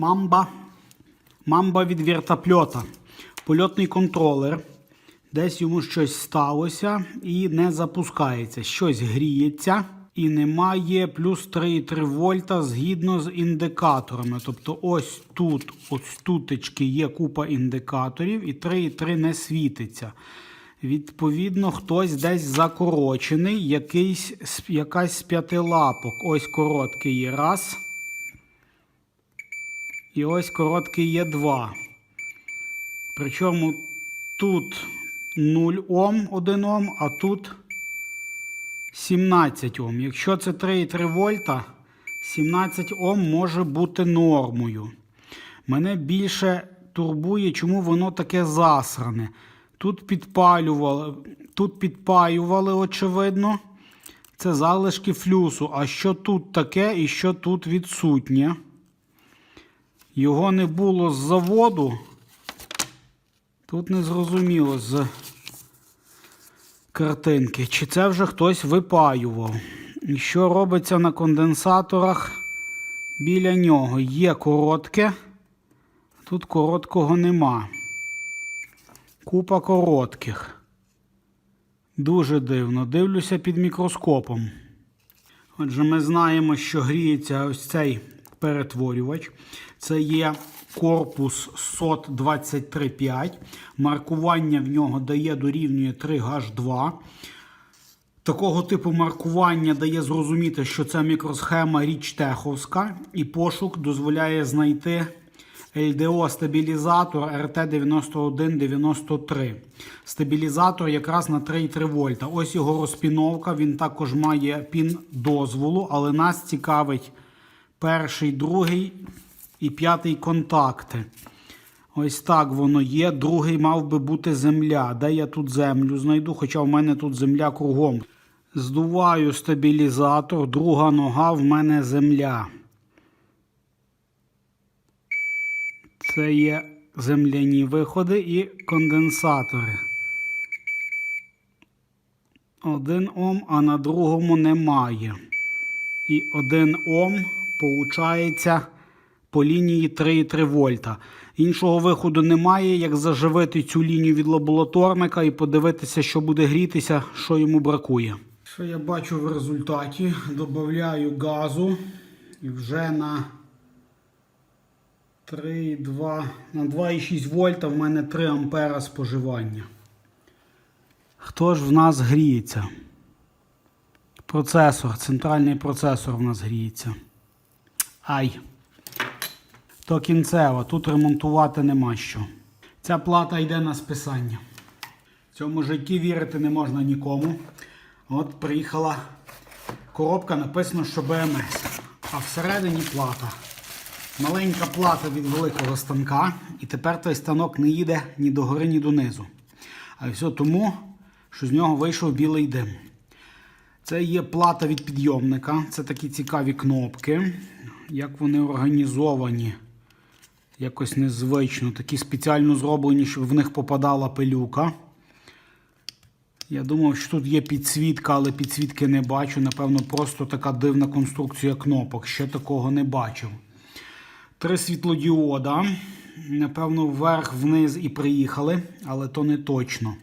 Мамба. Мамба від вертопльота. Польотний контролер. Десь йому щось сталося і не запускається. Щось гріється і немає плюс 3,3 вольта згідно з індикаторами. Тобто ось тут, ось тутечки є купа індикаторів, і 3,3 не світиться. Відповідно, хтось десь закорочений, якийсь, якась з п'ятилапок. Ось короткий є раз. І ось короткий є два. Причому тут 0 Ом, 1 Ом, а тут 17 Ом. Якщо це 3,3 вольта, 17 Ом може бути нормою. Мене більше турбує, чому воно таке засране. Тут підпалювали, тут підпаювали, очевидно. Це залишки флюсу. А що тут таке і що тут відсутнє? Його не було з заводу. Тут не зрозуміло з картинки. Чи це вже хтось випаював? І що робиться на конденсаторах біля нього? Є коротке. Тут короткого нема. Купа коротких. Дуже дивно. Дивлюся під мікроскопом. Отже, ми знаємо, що гріється ось цей перетворювач. Це є корпус SOT 235. Маркування в нього дає дорівнює 3H2. Такого типу маркування дає зрозуміти, що це мікросхема річтеховська, і пошук дозволяє знайти LDO стабілізатор RT9193. Стабілізатор якраз на 3,3 вольта. Ось його розпіновка. Він також має пін дозволу, але нас цікавить перший, другий і п'ятий контакти. Ось так воно є. Другий мав би бути земля. Де я тут землю знайду, хоча в мене тут земля кругом. Здуваю стабілізатор, друга нога в мене земля. Це є земляні виходи і конденсатори. Один Ом, а на другому немає. І 1 Ом получається по лінії 3,3 вольта. Іншого виходу немає, як заживити цю лінію від лабораторника і подивитися, що буде грітися, що йому бракує. Що я бачу в результаті? Додаю газу і вже на 3,2 на 2,6 вольта в мене 3 ампера споживання. Хто ж в нас гріється? Процесор, центральний процесор в нас гріється. Ай. То кінцево, тут ремонтувати нема що. Ця плата йде на списання. В цьому житті вірити не можна нікому. От приїхала коробка, написано, що БМС. А всередині плата. Маленька плата від великого станка. І тепер той станок не їде ні до гори, ні донизу. А все тому, що з нього вийшов білий дим. Це є плата від підйомника. Це такі цікаві кнопки. Як вони організовані. Якось незвично. Такі спеціально зроблені, щоб в них попадала пилюка. Я думав, що тут є підсвітка, але підсвітки не бачу. Напевно, просто така дивна конструкція кнопок. Ще такого не бачив. Три світлодіода. Напевно, вверх, вниз і приїхали, але то не точно.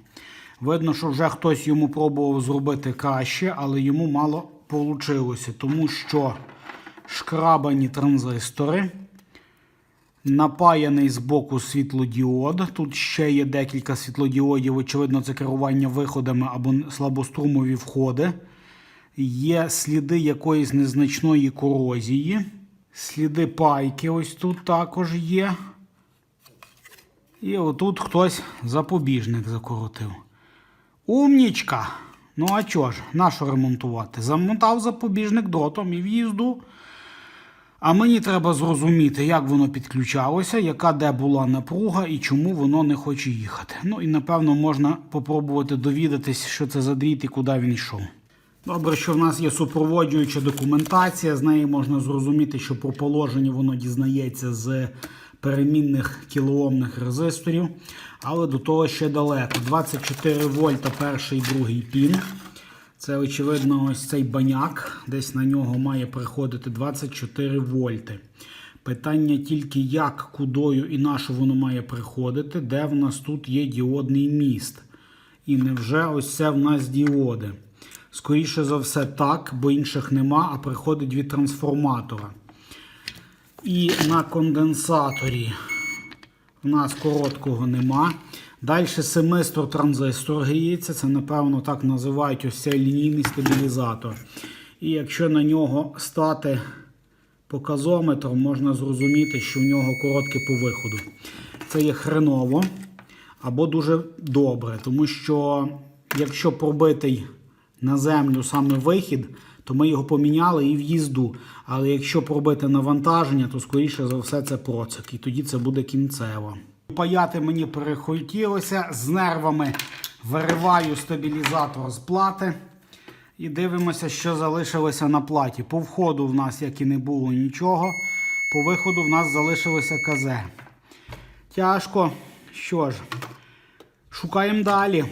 Видно, що вже хтось йому пробував зробити краще, але йому мало вийшло, тому що шкрабані транзистори, напаяний з боку світлодіод. Тут ще є декілька світлодіодів, очевидно, це керування виходами або слабострумові входи. Є сліди якоїсь незначної корозії. Сліди пайки ось тут також є. І отут хтось запобіжник закоротив. Умнічка! Ну а чого ж, нащо ремонтувати? Замотав запобіжник дротом і в'їзду. А мені треба зрозуміти, як воно підключалося, яка де була напруга і чому воно не хоче їхати. Ну і напевно можна попробувати довідатись, що це за дріт і куди він йшов. Добре, що в нас є супроводжуюча документація, з неї можна зрозуміти, що по положенню воно дізнається з перемінних кілоомних резисторів, але до того ще далеко. 24 вольта перший другий пін. Це, очевидно, ось цей баняк. Десь на нього має приходити 24 вольти. Питання тільки як, кудою і на що воно має приходити, де в нас тут є діодний міст. І невже ось це в нас діоди? Скоріше за все, так, бо інших нема, а приходить від трансформатора. І на конденсаторі в нас короткого нема. Далі семистор транзистор гріється. Це, напевно, так називають ось лінійний стабілізатор. І якщо на нього стати показометром, можна зрозуміти, що в нього коротке по виходу. Це є хреново або дуже добре, тому що якщо пробитий на землю саме вихід, то ми його поміняли і в їзду. Але якщо пробити навантаження, то скоріше за все це процик. І тоді це буде кінцево. Паяти мені перехотілося, з нервами вириваю стабілізатор з плати. І дивимося, що залишилося на платі. По входу в нас, як і не було нічого. По виходу в нас залишилося КЗ. Тяжко. Що ж, шукаємо далі.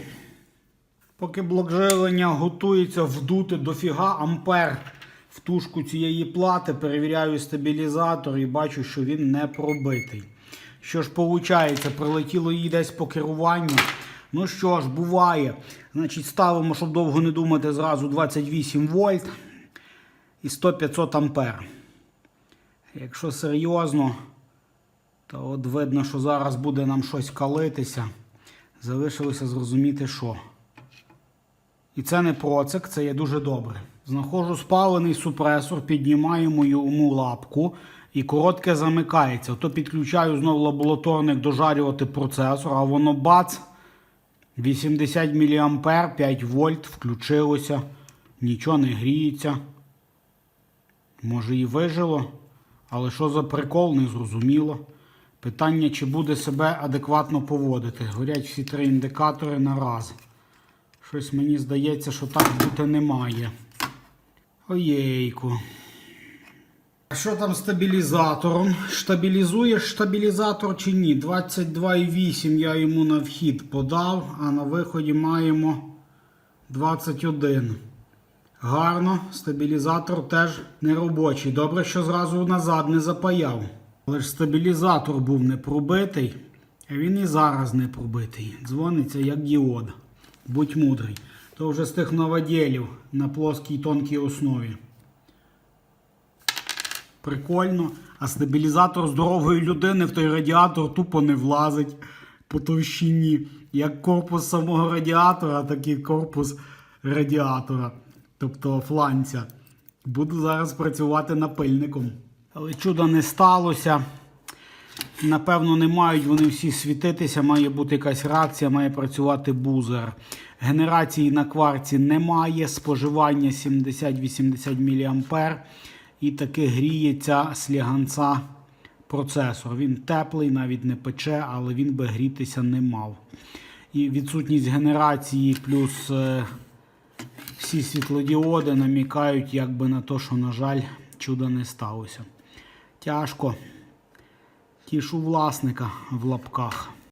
Поки блок живлення готується вдути дофіга ампер в тушку цієї плати, перевіряю стабілізатор і бачу, що він не пробитий. Що ж виходить, прилетіло їй десь по керуванню. Ну що ж, буває. Значить, ставимо, щоб довго не думати, зразу 28 вольт і 100-500 ампер. Якщо серйозно, то от видно, що зараз буде нам щось калитися. Залишилося зрозуміти, що. І це не процик, це є дуже добре. Знаходжу спалений супресор, піднімаємо йому лапку і коротке замикається. То підключаю знову лабораторник дожарювати процесор, а воно бац. 80 мА, 5 вольт, включилося, нічого не гріється. Може і вижило, але що за прикол, не зрозуміло. Питання, чи буде себе адекватно поводити. Горять всі три індикатори на раз. Щось мені здається, що так бути не має. Оєйку. Що там з стабілізатором? Стабілізуєш стабілізатор чи ні? 22,8 я йому на вхід подав, а на виході маємо 21. Гарно, стабілізатор теж не робочий. Добре, що зразу назад не запаяв. Але ж стабілізатор був не пробитий, а він і зараз не пробитий. Дзвониться як діод. Будь мудрий. То вже з тих новоділів на плоскій тонкій основі. Прикольно. А стабілізатор здорової людини в той радіатор тупо не влазить по товщині. Як корпус самого радіатора, так і корпус радіатора, тобто фланця. Буду зараз працювати напильником. Але чуда не сталося. Напевно, не мають вони всі світитися, має бути якась реакція, має працювати бузер. Генерації на кварці немає, споживання 70-80 мА. І таки гріється сліганця процесор. Він теплий, навіть не пече, але він би грітися не мав. І відсутність генерації плюс е, всі світлодіоди намікають якби на те, що, на жаль, чуда не сталося. Тяжко. Тішу власника в лапках.